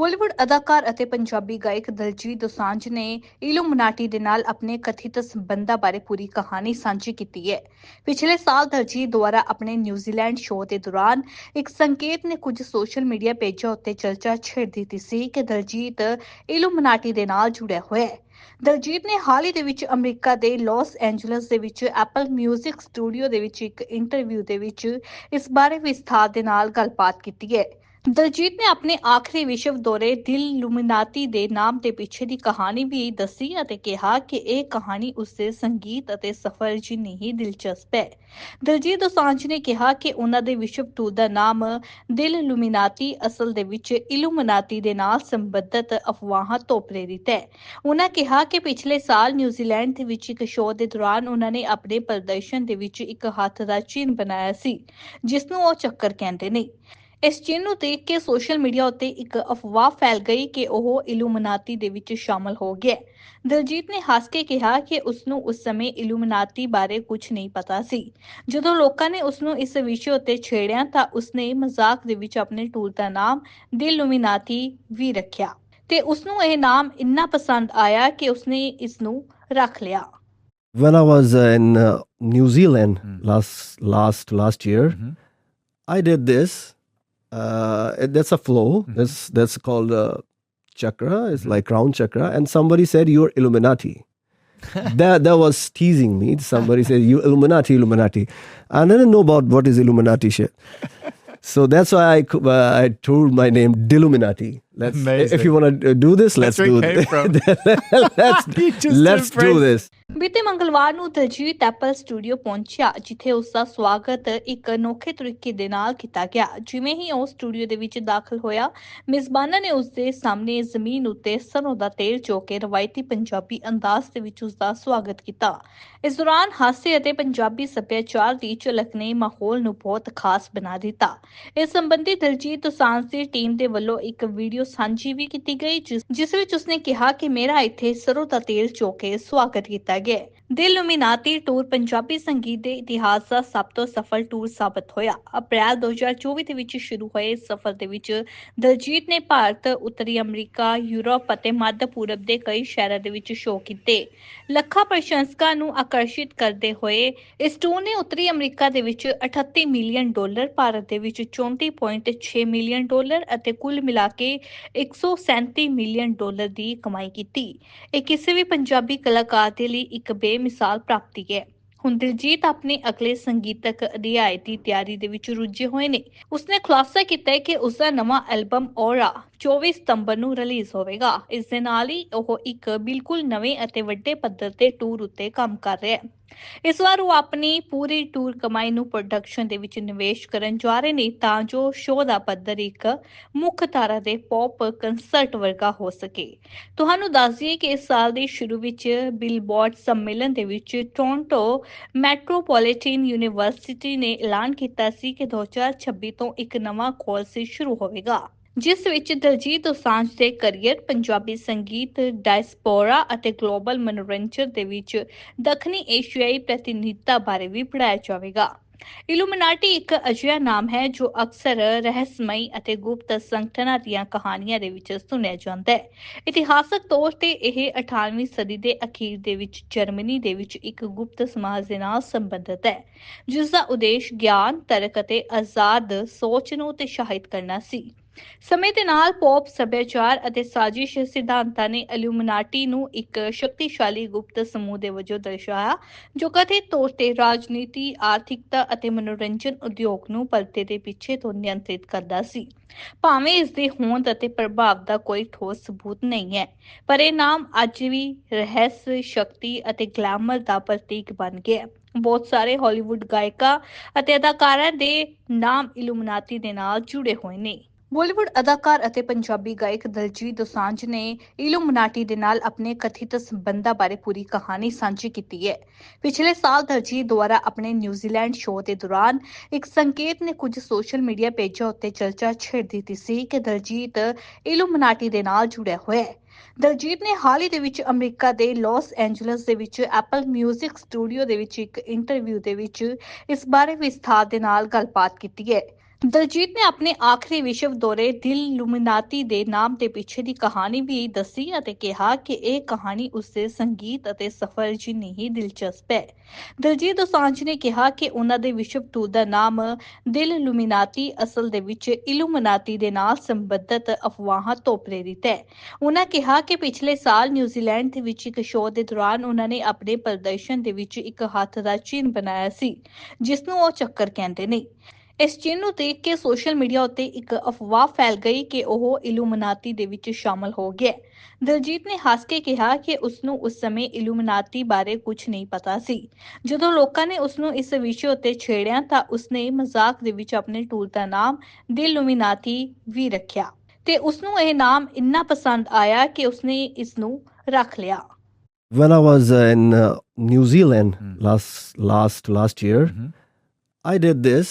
ਬਾਲੀਵੁੱਡ ਅਦਾਕਾਰ ਅਤੇ ਪੰਜਾਬੀ ਗਾਇਕ ਦਲਜੀਤ ਦੋਸਾਂਝ ਨੇ ਇਲੂਮਨਾਟੀ ਦੇ ਨਾਲ ਆਪਣੇ ਕਥਿਤ ਸੰਬੰਧਾਂ ਬਾਰੇ ਪੂਰੀ ਕਹਾਣੀ ਸਾਂਝੀ ਕੀਤੀ ਹੈ। ਪਿਛਲੇ ਸਾਲ ਦਲਜੀਤ ਦੁਆਰਾ ਆਪਣੇ ਨਿਊਜ਼ੀਲੈਂਡ ਸ਼ੋਅ ਦੇ ਦੌਰਾਨ ਇੱਕ ਸੰਕੇਤ ਨੇ ਕੁਝ ਸੋਸ਼ਲ ਮੀਡੀਆ ਪੇਜਾਂ ਉੱਤੇ ਚਰਚਾ ਛੇੜ ਦਿੱਤੀ ਸੀ ਕਿ ਦਲਜੀਤ ਇਲੂਮਨਾਟੀ ਦੇ ਨਾਲ ਜੁੜਿਆ ਹੋਇਆ ਹੈ। ਦਲਜੀਤ ਨੇ ਹਾਲ ਹੀ ਦੇ ਵਿੱਚ ਅਮਰੀਕਾ ਦੇ ਲਾਸ ਐਂਜਲਸ ਦੇ ਵਿੱਚ ਐਪਲ 뮤직 ਸਟੂਡੀਓ ਦੇ ਵਿੱਚ ਇੱਕ ਇੰਟਰਵਿਊ ਦੇ ਵਿੱਚ ਇਸ ਬਾਰੇ ਵਿਸਥਾਰ ਦੇ ਨਾਲ ਗੱਲਬਾਤ ਕੀਤੀ ਹੈ। ਦਲਜੀਤ ਨੇ ਆਪਣੇ ਆਖਰੀ ਵਿਸ਼ਵ ਦੌਰੇ ਦਿਲ ਲੂਮੀਨਾਤੀ ਦੇ ਨਾਮ ਦੇ ਪਿੱਛੇ ਦੀ ਕਹਾਣੀ ਵੀ ਦੱਸੀ ਅਤੇ ਕਿਹਾ ਕਿ ਇਹ ਕਹਾਣੀ ਉਸਦੇ ਸੰਗੀਤ ਅਤੇ ਸਫ਼ਰ ਜਿੰਨੀ ਹੀ ਦਿਲਚਸਪ ਹੈ। ਦਲਜੀਤ ਦੋਸਾਂਝ ਨੇ ਕਿਹਾ ਕਿ ਉਹਨਾਂ ਦੇ ਵਿਸ਼ਵ ਟੂਰ ਦਾ ਨਾਮ ਦਿਲ ਲੂਮੀਨਾਤੀ ਅਸਲ ਦੇ ਵਿੱਚ ਇਲੂਮਨਾਤੀ ਦੇ ਨਾਲ ਸੰਬੰਧਿਤ ਅਫਵਾਹਾਂ ਤੋਂ ਪ੍ਰੇਰਿਤ ਹੈ। ਉਹਨਾਂ ਕਿਹਾ ਕਿ ਪਿਛਲੇ ਸਾਲ ਨਿਊਜ਼ੀਲੈਂਡ ਦੇ ਵਿੱਚ ਇੱਕ ਸ਼ੋਅ ਦੇ ਦੌਰਾਨ ਉਹਨਾਂ ਨੇ ਆਪਣੇ ਪ੍ਰਦਰਸ਼ਨ ਦੇ ਵਿੱਚ ਇੱਕ ਹੱਥ ਦਾ ਚਿੰਨ੍ਹ ਬਣਾਇਆ ਸੀ, ਜਿਸ ਨੂੰ ਉਹ ਚੱਕਰ ਕਹਿੰਦੇ ਨੇ। ਇਸ ਚਿੰਨ੍ਹ ਨੂੰ ਦੇਖ ਕੇ ਸੋਸ਼ਲ ਮੀਡੀਆ ਉੱਤੇ ਇੱਕ ਅਫਵਾਹ ਫੈਲ ਗਈ ਕਿ ਉਹ ਇਲੂਮਨਾਤੀ ਦੇ ਵਿੱਚ ਸ਼ਾਮਲ ਹੋ ਗਿਆ। ਦਲਜੀਤ ਨੇ ਹੱਸ ਕੇ ਕਿਹਾ ਕਿ ਉਸ ਨੂੰ ਉਸ ਸਮੇਂ ਇਲੂਮਨਾਤੀ ਬਾਰੇ ਕੁਝ ਨਹੀਂ ਪਤਾ ਸੀ ਜਦੋਂ ਲੋਕਾਂ ਨੇ ਉਸ ਨੂੰ ਇਸ ਵਿਸ਼ੇ ਉੱਤੇ ਛੇੜਿਆ ਤਾਂ ਉਸਨੇ ਮਜ਼ਾਕ ਦੇ ਵਿੱਚ ਆਪਣੇ ਟੂਰ ਦਾ ਨਾਮ ਦਿਲ ਲੂਮੀਨਾਤੀ ਵੀ ਰੱਖਿਆ ਤੇ ਉਸ ਨੂੰ ਇਹ ਨਾਮ ਇੰਨਾ ਪਸੰਦ ਆਇਆ ਕਿ ਉਸਨੇ ਇਸ ਨੂੰ ਰੱਖ ਲਿਆ When I was uh, in uh, New Zealand Mm. last last last year. I did this. Uh, that's a flow. Mhm. That's that's called uh, chakra. It's Mhm. like crown chakra. And somebody said you're Illuminati. that that was teasing me. Somebody said you Illuminati, Illuminati. And I didn't know about what is Illuminati shit. so that's why I uh, I told my name Dilluminati. Let's if Amazing. you want to do this, let's do it. let's let's do this. ਬੀਤੇ ਮੰਗਲਵਾਰ ਨੂੰ Daljit Apple studio ਪਹੁੰਚਿਆ ਜਿੱਥੇ ਉਸ ਦਾ ਸਵਾਗਤ ਇੱਕ ਅਨੋਖੇ ਤਰੀਕੇ ਦੇ ਨਾਲ ਕੀਤਾ ਗਿਆ ਜਿਵੇਂ ਹੀ ਉਹ ਸਟੂਡੀਓ ਦੇ ਵਿੱਚ ਦਾਖਲ ਹੋਇਆ ਮਿਜ਼ਬਾਨਾਂ ਨੇ ਉਸ ਦੇ ਸਾਹਮਣੇ ਜ਼ਮੀਨ ਉੱਤੇ ਸਰੋਂ ਦਾ ਤੇਲ ਚੋ ਕੇ ਰਵਾਇਤੀ ਪੰਜਾਬੀ ਅੰਦਾਜ਼ ਦੇ ਵਿੱਚ ਉਸ ਦਾ ਸਵਾਗਤ ਕੀਤਾ ਇਸ ਦੌਰਾਨ ਹਾਸੇ ਅਤੇ ਪੰਜਾਬੀ ਸੱਭਿਆਚਾਰ ਦੀ ਝਲਕ ਨੇ ਮਾਹੌਲ ਨੂੰ ਬਹੁਤ ਖਾਸ ਬਣਾ ਦਿੱਤਾ ਇਸ ਸੰਬੰਧੀ ਦਲਜੀਤ ਦੋਸਾਂਝ ਦੀ ਟੀਮ ਦੇ ਵੱਲੋਂ ਇੱਕ ਵੀਡੀਓ ਸਾਂਝੀ ਵੀ ਕੀਤੀ ਗਈ, ਜਿਸ ਜਿਸ ਵਿੱਚ ਉਸਨੇ ਕਿਹਾ ਕਿ ਮੇਰਾ ਇੱਥੇ ਸਰੋਂ ਦਾ ਤੇਲ ਚੋ ਕੇ ਸਵਾਗਤ ਕੀਤਾ ਗਿਆ ਹੈ। ਦਿਲ ਲੁਮੀਨਾਤੀ ਟੂਰ ਪੰਜਾਬੀ ਸੰਗੀਤ ਦੇ ਇਤਿਹਾਸ ਦਾ ਸਭ ਤੋਂ ਸਫਲ ਟੂਰ ਸਾਬਤ ਹੋਇਆ ਅਪ੍ਰੈਲ 2024 ਦੇ ਵਿੱਚ ਸ਼ੁਰੂ ਹੋਏ ਇਸ ਸਫ਼ਰ ਦੇ ਵਿੱਚ ਦਲਜੀਤ ਨੇ ਭਾਰਤ, ਉੱਤਰੀ ਅਮਰੀਕਾ, ਯੂਰਪ ਅਤੇ ਮੱਧ ਪੂਰਬ ਦੇ ਕਈ ਸ਼ਹਿਰਾਂ ਦੇ ਵਿੱਚ ਸ਼ੋਅ ਕੀਤੇ ਲੱਖਾਂ ਪ੍ਰਸ਼ੰਸਕਾਂ ਨੂੰ ਆਕਰਸ਼ਿਤ ਕਰਦੇ ਹੋਏ ਇਸ ਟੂਰ ਨੇ ਉੱਤਰੀ ਅਮਰੀਕਾ ਦੇ ਵਿੱਚ 38 ਮਿਲੀਅਨ ਡਾਲਰ, ਭਾਰਤ ਦੇ ਵਿੱਚ 34.6 ਮਿਲੀਅਨ ਡਾਲਰ ਅਤੇ ਕੁੱਲ ਮਿਲਾ ਕੇ 137 ਮਿਲੀਅਨ ਡਾਲਰ ਦੀ ਕਮਾਈ ਕੀਤੀ ਇਹ ਕਿਸੇ ਵੀ ਪੰਜਾਬੀ ਕਲਾਕਾਰ ਦੇ ਲਈ ਇੱਕ ਬੇ ਬੇਮਿਸਾਲ ਪ੍ਰਾਪਤੀ ਹੈ। ਹੁਣ ਦਿਲਜੀਤ ਆਪਣੇ ਅਗਲੇ ਸੰਗੀਤਕ ਅਧਿਆਇ ਦੀ ਤਿਆਰੀ ਦੇ ਵਿੱਚ ਰੁੱਝੇ ਹੋਏ ਨੇ। ਉਸਨੇ ਖੁਲਾਸਾ ਕੀਤਾ ਹੈ ਕਿ ਉਸਦਾ ਨਵਾਂ ਐਲਬਮ ਔਰਾ 24 ਸਤੰਬਰ ਨੂੰ ਰਿਲੀਜ਼ ਹੋਵੇਗਾ। ਇਸ ਦੇ ਨਾਲ ਹੀ ਉਹ ਇੱਕ ਬਿਲਕੁਲ ਨਵੇਂ ਅਤੇ ਵੱਡੇ ਪੱਧਰ ਤੇ ਟੂਰ ਉੱਤੇ ਕੰਮ ਕਰ ਰਿਹਾ ਹੈ। ਇਸ ਵਾਰ ਉਹ ਆਪਣੀ ਪੂਰੀ ਟੂਰ ਕਮਾਈ ਨੂੰ ਪ੍ਰੋਡਕਸ਼ਨ ਦੇ ਵਿੱਚ ਨਿਵੇਸ਼ ਕਰਨ ਜਾ ਰਹੇ ਨੇ ਤਾਂ ਜੋ ਸ਼ੋਅ ਦਾ ਪੱਧਰ ਇੱਕ ਮੁੱਖ ਧਾਰਾ ਦੇ ਪੌਪ ਕੰਸਰਟ ਵਰਗਾ ਹੋ ਸਕੇ। ਤੁਹਾਨੂੰ ਦੱਸ ਦਈਏ ਕਿ ਇਸ ਸਾਲ ਦੇ ਸ਼ੁਰੂ ਵਿੱਚ ਬਿਲਬੋਰਡ ਸੰਮੇਲਨ ਦੇ ਵਿੱਚ ਟੋਰਾਂਟੋ ਮੈਟਰੋਪੋਲੀਟਨ ਯੂਨੀਵਰਸਿਟੀ ਨੇ ਐਲਾਨ ਕੀਤਾ ਸੀ ਕਿ 2026 ਤੋਂ ਇੱਕ ਨਵਾਂ ਕੋਰਸ ਸ਼ੁਰੂ ਹੋਵੇਗਾ। ਜਿਸ ਵਿੱਚ ਦਲਜੀਤ ਦੋਸਾਂਝ ਦੇ ਕੈਰੀਅਰ ਪੰਜਾਬੀ ਸੰਗੀਤ ਡਾਇਸਪੋਰਾ ਅਤੇ ਗਲੋਬਲ ਮਨੋਰੰਜਨ ਦੇ ਵਿੱਚ ਦੱਖਣੀ ਏਸ਼ੀਆਈ ਪ੍ਰਤੀਨਿਧਤਾ ਬਾਰੇ ਵੀ ਪੜ੍ਹਾਇਆ ਜਾਵੇਗਾ। ਇਲੂਮਿਨਾਟੀ ਇੱਕ ਅਜਿਹਾ ਨਾਮ ਹੈ ਜੋ ਅਕਸਰ ਰਹੱਸਮਈ ਅਤੇ ਗੁਪਤ ਸੰਗਠਨਾਂ ਦੀਆਂ ਕਹਾਣੀਆਂ ਦੇ ਵਿੱਚ ਸੁਣਿਆ ਜਾਂਦਾ ਹੈ। ਇਤਿਹਾਸਕ ਤੌਰ ਤੇ ਇਹ 18ਵੀਂ ਸਦੀ ਦੇ ਅਖੀਰ ਦੇ ਵਿੱਚ ਜਰਮਨੀ ਦੇ ਵਿੱਚ ਇੱਕ ਗੁਪਤ ਸਮਾਜ ਦੇ ਨਾਲ ਸੰਬੰਧਿਤ ਹੈ ਜਿਸ ਦਾ ਉਦੇਸ਼ ਗਿਆਨ, ਤਰਕ ਅਤੇ ਆਜ਼ਾਦ ਸੋਚ ਨੂੰ ਉਤਸ਼ਾਹਿਤ ਕਰਨਾ ਸੀ। ਸਮੇਂ ਦੇ ਨਾਲ ਪੌਪ ਸੱਭਿਆਚਾਰ ਅਤੇ ਸਾਜ਼ਿਸ਼ ਸਿਧਾਂਤਾਂ ਨੇ ਇਲੂਮਿਨਾਟੀ ਨੂੰ ਇੱਕ ਸ਼ਕਤੀਸ਼ਾਲੀ ਗੁਪਤ ਸਮੂਹ ਦੇ ਵਜੋਂ ਦਰਸਾਇਆ, ਜੋ ਕਥਿਤ ਤੌਰ ਤੇ ਰਾਜਨੀਤੀ, ਆਰਥਿਕਤਾ ਅਤੇ ਮਨੋਰੰਜਨ ਉਦਯੋਗ ਨੂੰ ਪਰਦੇ ਦੇ ਪਿੱਛੇ ਤੋਂ ਨਿਯੰਤਰਿਤ ਕਰਦਾ ਸੀ। ਭਾਵੇਂ ਇਸ ਦੀ ਹੋਂਦ ਅਤੇ ਪ੍ਰਭਾਵ ਦਾ ਕੋਈ ਠੋਸ ਸਬੂਤ ਨਹੀਂ ਹੈ, ਪਰ ਇਹ ਨਾਮ ਅੱਜ ਵੀ ਰਹੱਸ, ਸ਼ਕਤੀ ਅਤੇ ਗਲੈਮਰ ਦਾ ਪ੍ਰਤੀਕ ਬਣ ਗਿਆ ਹੈ। ਬਹੁਤ ਸਾਰੇ ਹਾਲੀਵੁੱਡ ਗਾਇਕਾਂ ਅਤੇ ਅਦਾਕਾਰਾਂ ਦੇ ਨਾਮ ਇਲੂਮਨਾਟੀ ਦੇ ਨਾਲ ਜੁੜੇ ਹੋਏ ਨੇ। ਬਾਲੀਵੁੱਡ ਅਦਾਕਾਰ ਅਤੇ ਪੰਜਾਬੀ ਗਾਇਕ ਦਲਜੀਤ ਦੋਸਾਂਝ ਨੇ ਇਲੂਮਨਾਟੀ ਦੇ ਨਾਲ ਆਪਣੇ ਕਥਿਤ ਸੰਬੰਧਾਂ ਬਾਰੇ ਪੂਰੀ ਕਹਾਣੀ ਸਾਂਝੀ ਕੀਤੀ ਹੈ। ਪਿਛਲੇ ਸਾਲ ਦਲਜੀਤ ਦੁਆਰਾ ਆਪਣੇ ਨਿਊਜ਼ੀਲੈਂਡ ਸ਼ੋਅ ਦੇ ਦੌਰਾਨ ਇੱਕ ਸੰਕੇਤ ਨੇ ਕੁਝ ਸੋਸ਼ਲ ਮੀਡੀਆ ਪੇਜਾਂ ਉੱਤੇ ਚਰਚਾ ਛੇੜ ਦਿੱਤੀ ਸੀ ਕਿ ਦਲਜੀਤ ਇਲੂਮਨਾਟੀ ਦੇ ਨਾਲ ਜੁੜਿਆ ਹੋਇਆ ਹੈ। ਦਲਜੀਤ ਨੇ ਹਾਲ ਹੀ ਦੇ ਵਿੱਚ ਅਮਰੀਕਾ ਦੇ ਲਾਸ ਐਂਜਲਸ ਦੇ ਵਿੱਚ ਐਪਲ 뮤직 ਸਟੂਡੀਓ ਦੇ ਵਿੱਚ ਇੱਕ ਇੰਟਰਵਿਊ ਦੇ ਵਿੱਚ ਇਸ ਬਾਰੇ ਵਿਸਥਾਰ ਦੇ ਨਾਲ ਗੱਲਬਾਤ ਕੀਤੀ ਹੈ। ਦਲਜੀਤ ਨੇ ਆਪਣੇ ਆਖਰੀ ਵਿਸ਼ਵ ਦੌਰੇ ਦਿਲ ਲੂਮੀਨਾਤੀ ਦੇ ਨਾਮ ਦੇ ਪਿੱਛੇ ਦੀ ਕਹਾਣੀ ਵੀ ਦੱਸੀ ਅਤੇ ਕਿਹਾ ਕਿ ਇਹ ਕਹਾਣੀ ਉਸਦੇ ਸੰਗੀਤ ਅਤੇ ਸਫ਼ਰ ਜਿੰਨੀ ਹੀ ਦਿਲਚਸਪ ਹੈ। ਦਲਜੀਤ ਦੋਸਾਂਝ ਨੇ ਕਿਹਾ ਕਿ ਉਹਨਾਂ ਦੇ ਵਿਸ਼ਵ ਟੂਰ ਦਾ ਨਾਮ ਦਿਲ ਲੂਮੀਨਾਤੀ ਅਸਲ ਦੇ ਵਿੱਚ ਇਲੂਮੀਨਾਤੀ ਦੇ ਨਾਲ ਸੰਬੰਧਿਤ ਅਫਵਾਹਾਂ ਤੋਂ ਪ੍ਰੇਰਿਤ ਹੈ। ਉਹਨਾਂ ਕਿਹਾ ਕਿ ਪਿਛਲੇ ਸਾਲ ਨਿਊਜ਼ੀਲੈਂਡ ਦੇ ਵਿੱਚ ਇੱਕ ਸ਼ੋਅ ਦੇ ਦੌਰਾਨ ਉਹਨਾਂ ਨੇ ਆਪਣੇ ਪ੍ਰਦਰਸ਼ਨ ਦੇ ਵਿੱਚ ਇੱਕ ਹੱਥ ਦਾ ਚਿੰਨ੍ਹ ਬਣਾਇਆ ਸੀ ਜਿਸ ਨੂੰ ਉਹ ਚੱਕਰ ਕਹਿੰਦੇ ਨੇ। ਇਸ ਚਿੰਨ੍ਹ ਨੂੰ ਦੇਖ ਕੇ ਸੋਸ਼ਲ ਮੀਡੀਆ ਉੱਤੇ ਇੱਕ ਅਫਵਾਹ ਫੈਲ ਗਈ ਕਿ ਉਹ ਇਲੂਮੀਨਾਤੀ ਦੇ ਵਿੱਚ ਸ਼ਾਮਲ ਹੋ ਗਿਆ। ਦਲਜੀਤ ਨੇ ਹੱਸ ਕੇ ਕਿਹਾ ਕਿ ਉਸ ਨੂੰ ਉਸ ਸਮੇਂ ਇਲੂਮੀਨਾਤੀ ਬਾਰੇ ਕੁਝ ਨਹੀਂ ਪਤਾ ਸੀ ਜਦੋਂ ਲੋਕਾਂ ਨੇ ਉਸ ਨੂੰ ਇਸ ਵਿਸ਼ੇ ਉੱਤੇ ਛੇੜਿਆ ਤਾਂ ਉਸਨੇ ਮਜ਼ਾਕ ਦੇ ਵਿੱਚ ਆਪਣੇ ਟੂਰ ਦਾ ਨਾਮ ਦਿਲ ਲੂਮੀਨਾਤੀ ਵੀ ਰੱਖਿਆ ਤੇ ਉਸ ਨੂੰ ਇਹ ਨਾਮ ਇੰਨਾ ਪਸੰਦ ਆਇਆ ਕਿ ਉਸਨੇ ਇਸ ਨੂੰ ਰੱਖ ਲਿਆ When I was uh, in uh, New Zealand Hmm. last last last year, Mhm. I did this.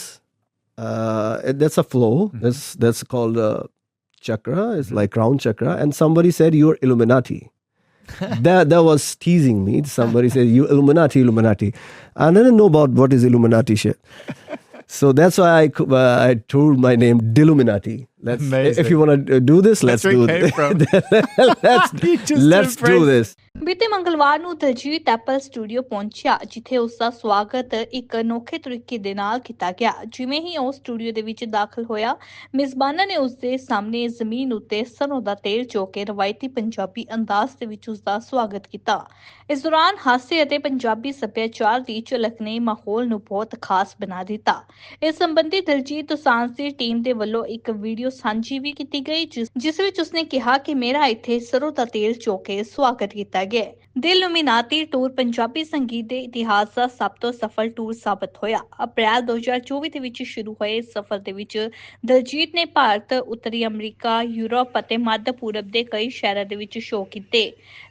Uh, that's a flow. Mhm. That's that's called uh, chakra. It's Mhm. like crown chakra. And somebody said you're Illuminati. that that was teasing me. Somebody said you Illuminati, Illuminati. I didn't know about what is Illuminati shit. so that's why I uh, I told my name Diluminati. Let's if Amazing. you want to do this, let's do it. let's let's do this. ਬੀਤੇ ਮੰਗਲਵਾਰ ਨੂੰ Daljit Apple studio ਪਹੁੰਚਿਆ ਜਿੱਥੇ ਉਸ ਦਾ ਸਵਾਗਤ ਇੱਕ ਅਨੋਖੇ ਤਰੀਕੇ ਦੇ ਨਾਲ ਕੀਤਾ ਗਿਆ ਜਿਵੇਂ ਹੀ ਉਹ ਸਟੂਡੀਓ ਦੇ ਵਿੱਚ ਦਾਖਲ ਹੋਇਆ ਮਿਜ਼ਬਾਨਾਂ ਨੇ ਉਸ ਦੇ ਸਾਹਮਣੇ ਜ਼ਮੀਨ ਉੱਤੇ ਸਰੋਂ ਦਾ ਤੇਲ ਚੋ ਕੇ ਰਵਾਇਤੀ ਪੰਜਾਬੀ ਅੰਦਾਜ਼ ਦੇ ਵਿੱਚ ਉਸ ਦਾ ਸਵਾਗਤ ਕੀਤਾ ਇਸ ਦੌਰਾਨ ਹਾਸੇ ਅਤੇ ਪੰਜਾਬੀ ਸੱਭਿਆਚਾਰ ਦੀ ਝਲਕ ਨੇ ਮਾਹੌਲ ਨੂੰ ਬਹੁਤ ਖਾਸ ਬਣਾ ਦਿੱਤਾ ਇਸ ਸੰਬੰਧੀ ਦਲਜੀਤ ਦੋਸਾਂਝ ਦੀ ਟੀਮ ਦੇ ਵੱਲੋਂ ਇੱਕ ਵੀਡੀਓ ਸਾਂਝੀ ਵੀ ਕੀਤੀ ਗਈ, ਜਿਸ- ਜਿਸ ਵਿੱਚ ਉਸਨੇ ਕਿਹਾ ਕਿ ਮੇਰਾ ਇੱਥੇ ਸਰੋਂ ਦਾ ਤੇਲ ਚੋ ਕੇ ਸਵਾਗਤ ਕੀਤਾ ਗਿਆ ਦਿਲ ਲੁਮੀਨਾਤੀ ਟੂਰ ਪੰਜਾਬੀ ਸੰਗੀਤ ਦੇ ਇਤਿਹਾਸ ਦਾ ਸਭ ਤੋਂ ਸਫਲ ਟੂਰ ਸਾਬਤ ਹੋਇਆ। ਅਪ੍ਰੈਲ 2024 ਦੇ ਵਿੱਚ ਸ਼ੁਰੂ ਹੋਏ ਇਸ ਸਫ਼ਰ ਦੇ ਵਿੱਚ ਦਲਜੀਤ ਨੇ ਭਾਰਤ, ਉੱਤਰੀ ਅਮਰੀਕਾ, ਯੂਰਪ ਅਤੇ ਮੱਧ ਪੂਰਬ ਦੇ ਕਈ ਸ਼ਹਿਰਾਂ ਦੇ ਵਿੱਚ ਸ਼ੋਅ ਕੀਤੇ।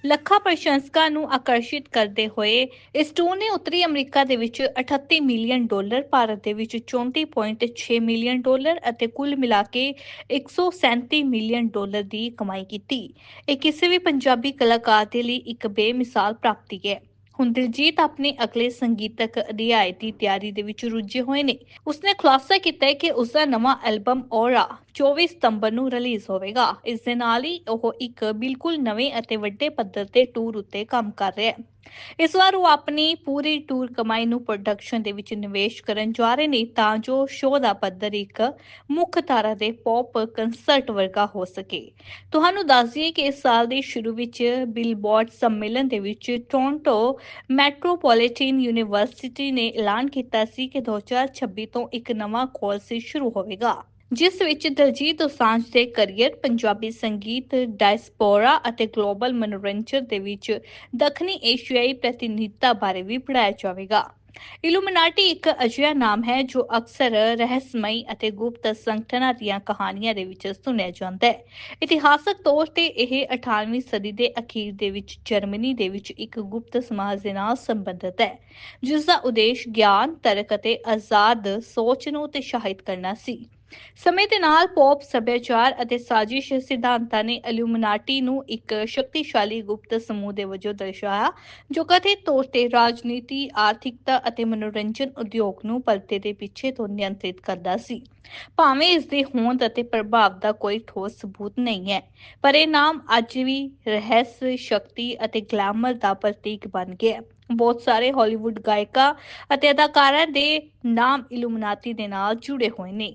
ਲੱਖਾਂ ਪ੍ਰਸ਼ੰਸਕਾਂ ਨੂੰ ਆਕਰਸ਼ਿਤ ਕਰਦੇ ਹੋਏ ਇਸ ਟੂਰ ਨੇ ਉੱਤਰੀ ਅਮਰੀਕਾ ਦੇ ਵਿੱਚ 38 ਮਿਲੀਅਨ ਡਾਲਰ, ਭਾਰਤ ਦੇ ਵਿੱਚ 34.6 ਮਿਲੀਅਨ ਡਾਲਰ ਅਤੇ ਕੁੱਲ ਮਿਲਾ ਕੇ 137 ਮਿਲੀਅਨ ਡਾਲਰ ਦੀ ਕਮਾਈ ਕੀਤੀ। ਇਹ ਕਿਸੇ ਵੀ ਪੰਜਾਬੀ ਕਲਾਕਾਰ ਦੇ ਲਈ ਇੱਕ ਬੇ ਬੇਮਿਸਾਲ ਪ੍ਰਾਪਤੀ ਹੈ। ਹੁਣ ਦਿਲਜੀਤ ਆਪਣੇ ਅਗਲੇ ਸੰਗੀਤਕ ਅਧਿਆਇ ਦੀ ਤਿਆਰੀ ਦੇ ਵਿੱਚ ਰੁੱਝੇ ਹੋਏ ਨੇ। ਉਸਨੇ ਖੁਲਾਸਾ ਕੀਤਾ ਹੈ ਕਿ ਉਸਦਾ ਨਵਾਂ ਐਲਬਮ ਔਰਾ 24 ਸਤੰਬਰ ਨੂੰ ਰਿਲੀਜ਼ ਹੋਵੇਗਾ। ਇਸ ਦੇ ਨਾਲ ਹੀ ਉਹ ਇੱਕ ਬਿਲਕੁਲ ਨਵੇਂ ਅਤੇ ਵੱਡੇ ਪੱਧਰ ਤੇ ਟੂਰ ਉੱਤੇ ਕੰਮ ਕਰ ਰਿਹਾ ਹੈ। ਇਸ ਵਾਰ ਉਹ ਆਪਣੀ ਪੂਰੀ ਟੂਰ ਕਮਾਈ ਨੂੰ ਪ੍ਰੋਡਕਸ਼ਨ ਦੇ ਵਿੱਚ ਨਿਵੇਸ਼ ਕਰਨ ਜਾ ਰਹੇ ਨੇ ਤਾਂ ਜੋ ਸ਼ੋਅ ਦਾ ਪੱਧਰ ਇੱਕ ਮੁੱਖ ਧਾਰਾ ਦੇ ਪੌਪ ਕੰਸਰਟ ਵਰਗਾ ਹੋ ਸਕੇ। ਤੁਹਾਨੂੰ ਦੱਸ ਦਈਏ ਕਿ ਇਸ ਸਾਲ ਦੇ ਸ਼ੁਰੂ ਵਿੱਚ ਬਿਲਬੋਰਡ ਸੰਮੇਲਨ ਦੇ ਵਿੱਚ ਟੋਰਾਂਟੋ ਮੈਟਰੋਪੋਲੀਟਨ ਯੂਨੀਵਰਸਿਟੀ ਨੇ ਐਲਾਨ ਕੀਤਾ ਸੀ ਕਿ 2026 ਤੋਂ ਇੱਕ ਨਵਾਂ ਕੋਰਸ ਸ਼ੁਰੂ ਹੋਵੇਗਾ। ਜਿਸ ਵਿੱਚ ਦਲਜੀਤ ਦੋਸਾਂਝ ਦੇ ਕਰੀਅਰ, ਪੰਜਾਬੀ ਸੰਗੀਤ, ਡਾਇਸਪੋਰਾ ਅਤੇ ਗਲੋਬਲ ਮਨੋਰੰਜਨ ਦੇ ਵਿੱਚ ਦੱਖਣੀ ਏਸ਼ੀਆਈ ਪ੍ਰਤੀਨਿਧਤਾ ਬਾਰੇ ਵੀ ਪੜਾਇਆ ਜਾਵੇਗਾ। ਇਲੂਮੀਨਾਟੀ ਇੱਕ ਅਜਿਹਾ ਨਾਮ ਹੈ ਜੋ ਅਕਸਰ ਰਹੱਸਮਈ ਅਤੇ ਗੁਪਤ ਸੰਗਠਨਾਂ ਦੀਆਂ ਕਹਾਣੀਆਂ ਦੇ ਵਿੱਚ ਸੁਣਿਆ ਜਾਂਦਾ ਹੈ। ਇਤਿਹਾਸਕ ਤੌਰ ਤੇ ਇਹ 18ਵੀਂ ਸਦੀ ਦੇ ਅਖੀਰ ਦੇ ਵਿੱਚ ਜਰਮਨੀ ਦੇ ਵਿੱਚ ਇੱਕ ਗੁਪਤ ਸਮਾਜ ਦੇ ਨਾਲ ਸੰਬੰਧਿਤ ਹੈ ਜਿਸ ਦਾ ਉਦੇਸ਼ ਗਿਆਨ, ਤਰਕ ਅਤੇ ਆਜ਼ਾਦ ਸੋਚ ਨੂੰ ਉਤਸ਼ਾਹਿਤ ਕਰਨਾ ਸੀ। ਸਮੇਂ ਦੇ ਨਾਲ ਪੌਪ ਸੱਭਿਆਚਾਰ ਅਤੇ ਸਾਜ਼ਿਸ਼ ਸਿਧਾਂਤਾਂ ਨੇ ਇਲੂਮੀਨਾਟੀ ਨੂੰ ਇੱਕ ਸ਼ਕਤੀਸ਼ਾਲੀ ਗੁਪਤ ਸਮੂਹ ਦੇ ਵਜੋਂ ਦਰਸਾਇਆ, ਜੋ ਕਥਿਤ ਤੌਰ ਤੇ ਰਾਜਨੀਤੀ, ਆਰਥਿਕਤਾ ਅਤੇ ਮਨੋਰੰਜਨ ਉਦਯੋਗ ਨੂੰ ਪਰਦੇ ਦੇ ਪਿੱਛੇ ਤੋਂ ਨਿਯੰਤਰਿਤ ਕਰਦਾ ਸੀ। ਭਾਵੇਂ ਇਸ ਦੀ ਹੋਂਦ ਅਤੇ ਪ੍ਰਭਾਵ ਦਾ ਕੋਈ ਠੋਸ ਸਬੂਤ ਨਹੀਂ ਹੈ, ਪਰ ਇਹ ਨਾਮ ਅੱਜ ਵੀ ਰਹੱਸ, ਸ਼ਕਤੀ ਅਤੇ ਗਲੈਮਰ ਦਾ ਪ੍ਰਤੀਕ ਬਣ ਗਿਆ ਹੈ। ਬਹੁਤ ਸਾਰੇ ਹਾਲੀਵੁੱਡ ਗਾਇਕਾਂ ਅਤੇ ਅਦਾਕਾਰਾਂ ਦੇ ਨਾਮ ਇਲੂਮੀਨਾਟੀ ਦੇ ਨਾਲ ਜੁੜੇ ਹੋਏ ਨੇ।